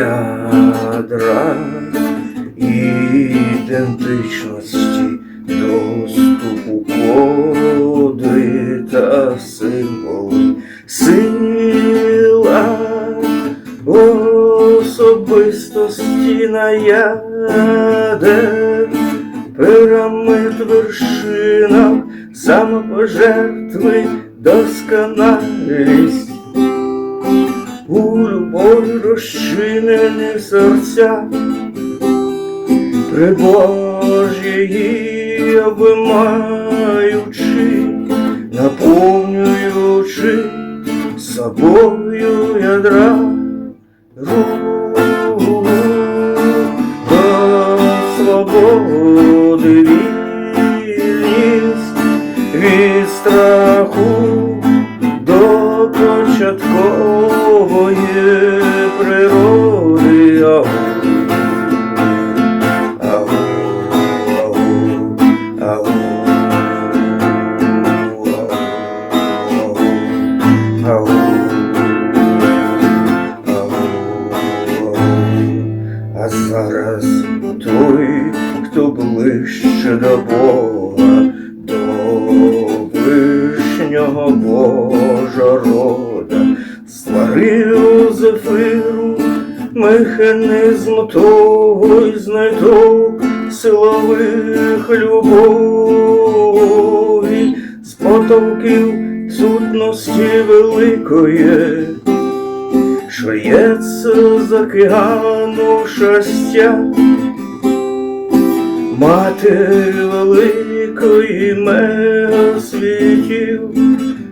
ядра ідентичності, доступу коди та символи, сила особистості наяде, пирамид вершина, самопожертви, досконалість. У любові розчинені серця, Прибож її обіймаючи, наповнюючи собою ядра. Рух природи. Ау, ау, ау, ау, ау, ау. А зараз той, хто ближче до Бога, до вишнього Божорода, створив зефиру механізм того й знайдок силових любові, з потомків сутності великої. Шується з океану щастя, мати великої мегасвітів,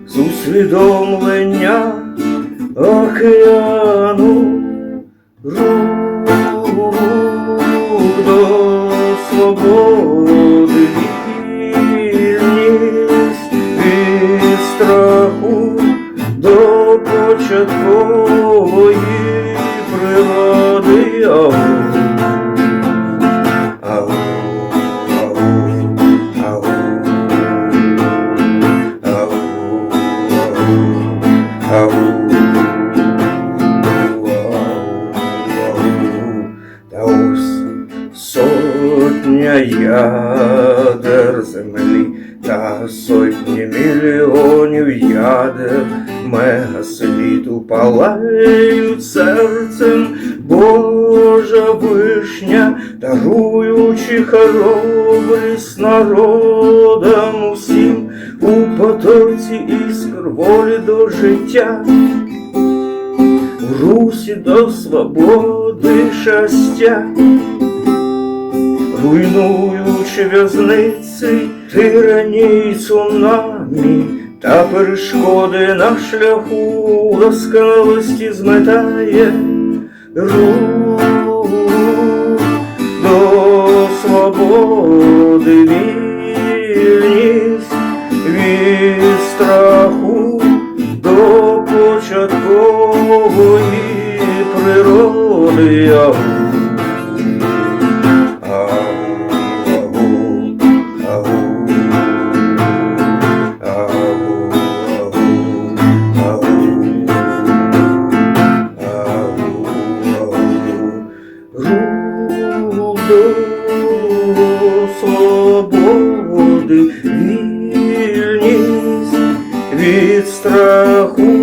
з усвідомлення океану рух до свободи вільність від страху до початкової природи. Сотня ядер землі та сотні мільйонів ядер мегасвіту палають серцем Божа вишня, даруючи хоробрість народам усім у потоці іскр волі до життя. Русі до свободи щастя, руйнуючи в'язниці, тиранії цунамі та перешкоди на шляху досконалості зметає рух до свободи вільність від страху до початкової природи. Страху